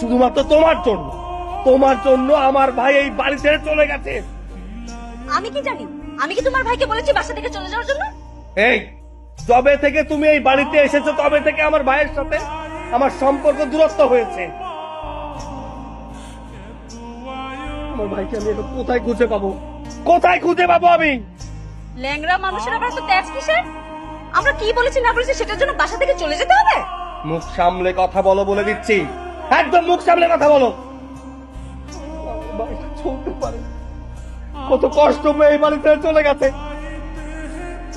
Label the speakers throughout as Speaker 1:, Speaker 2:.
Speaker 1: শুধুমাত্র তোমার জন্য। তোমার জন্য আমার ভাই এই বাড়ি ছেড়ে চলে গেছে।
Speaker 2: আমি কি জানি? আমি কি তোমার ভাইকে বলেছি বাসা থেকে চলে যাওয়ার জন্য?
Speaker 1: এই যবে থেকে তুমি এই বাড়িতে এসেছ তবে থেকে আমার ভাইয়ের সাথে আমার সম্পর্ক দূরত্ব হয়েছে। আমার ভাইকে আমি এখন কোথায় খুঁজে পাবো? কোথায় খুঁজে পাবো আমি?
Speaker 2: ল্যাংরা মানুষের আবার তো ট্যাক্স কিসের? আমরা কি বলেছি না বলেছি সেটার জন্য বাসা থেকে চলে যেতে হবে?
Speaker 1: মুখ সামলে কথা বলো বলে দিচ্ছি। একদম মুখ সামলে কথা বলো। চলতে পারে। কত কষ্ট এই বাড়িতে চলে গেছে।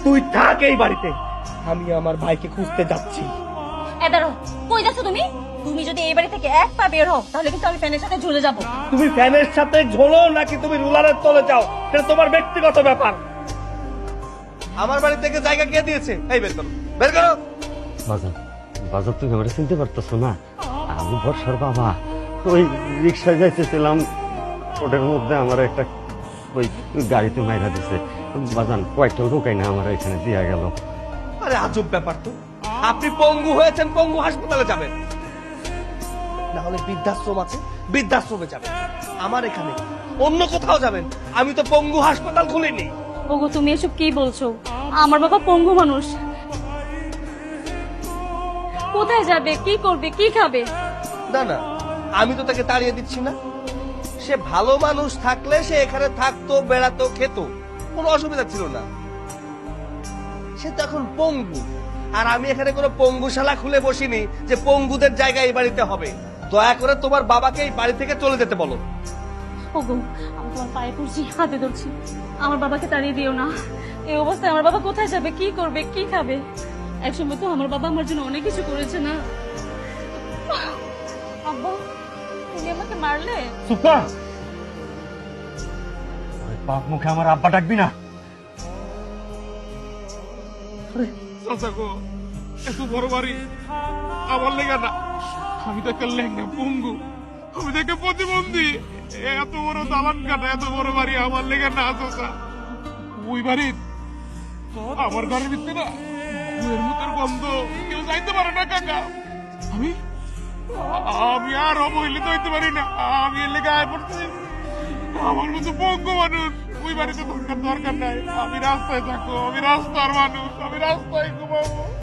Speaker 1: তুই থাক এই বাড়িতে। আমি আমার ভাইকে খুঁজতে যাচ্ছি।
Speaker 2: এ দাঁড়ো কই যাচ্ছ তুমি? তুমি যদি এই বাড়ি থেকে এক পা বের হও তাহলে কিন্তু আমি ফ্যানের সাথে ঝুলে যাব।
Speaker 1: তুমি ফ্যানের সাথে ঝোলো নাকি তুমি রুলারের তলে যাও? সেটা তোমার ব্যক্তিগত ব্যাপার। আমার বাড়ি থেকে জায়গা কে দিয়েছে? এই বের করো। বের করো।
Speaker 3: বাজার তুমি আমার চিনতে পারতেছো না? আমি বর্ষার বাবা। ওই রিক্সায় যাইতেছিলাম ওটার মধ্যে আমার একটা ওই গাড়িতে মাইরা দিছে। বাজান কয়েকটা রোকাই না আমার এখানে দিয়া গেল।
Speaker 1: আরে আজব ব্যাপার তো। আপনি পঙ্গু হয়েছেন পঙ্গু হাসপাতালে যাবেন। না হলে বৃদ্ধাশ্রম আছে বৃদ্ধাশ্রমে যাবেন। আমার এখানে অন্য কোথাও যাবেন। আমি তো পঙ্গু হাসপাতাল খুলিনি।
Speaker 2: ওগো তুমি এসব কি বলছো? আমার বাবা পঙ্গু মানুষ। কোথায় যাবে? কি করবে? কি খাবে?
Speaker 1: না না আমি তো তাকে তাড়িয়ে দিচ্ছি না। সে ভালো মানুষ থাকলে সে এখানে থাকতো বেড়াতো খেত। কোনো অসুবিধা ছিল না। সে তো এখন পঙ্গু। আর আমি এখানে কোনো পঙ্গুশালা খুলে বসিনি যে পঙ্গুদের জায়গা এই বাড়িতে হবে। দয়া করে তোমার বাবাকে এই বাড়ি থেকে চলে যেতে বলো।
Speaker 2: ওগো আমি তোমার পায়ে পড়ছি হাতে ধরছি। আমার বাবাকে তাড়িয়ে দিও না। এই অবস্থায় আমার বাবা কোথায় যাবে? কি করবে? কি খাবে? একসময় তো আমার বাবা আমার জন্য অনেক কিছু করেছে না। আব্বা তুমি আমাকে মারলে?
Speaker 3: সুপা বাপ মুখে আমার আব্বা ডাকবি না।
Speaker 4: চাচা গো এত বড় বাড়ি। আমার লেগা না। আমি তো একটা লেঙ্গা পঙ্গু। আমি তো একটা প্রতিবন্ধী। এত বড় দালান কাটা এত বড় বাড়ি আমার লেগা না চাচা। ওই বাড়ির আমার ঘরের ভিতরে না বইয়ের মুখের গন্ধ। কেউ যাইতে আমি? আর অবহেলিত হইতে পারি না। আমি এর লেগে আয় পড়ছি আমার মতো পঙ্গ মানুষ, ওই বাড়িতে থাকার দরকার নাই। আমি রাস্তায় থাকব, আমি রাস্তার মানুষ, আমি রাস্তায় ঘুমাবো।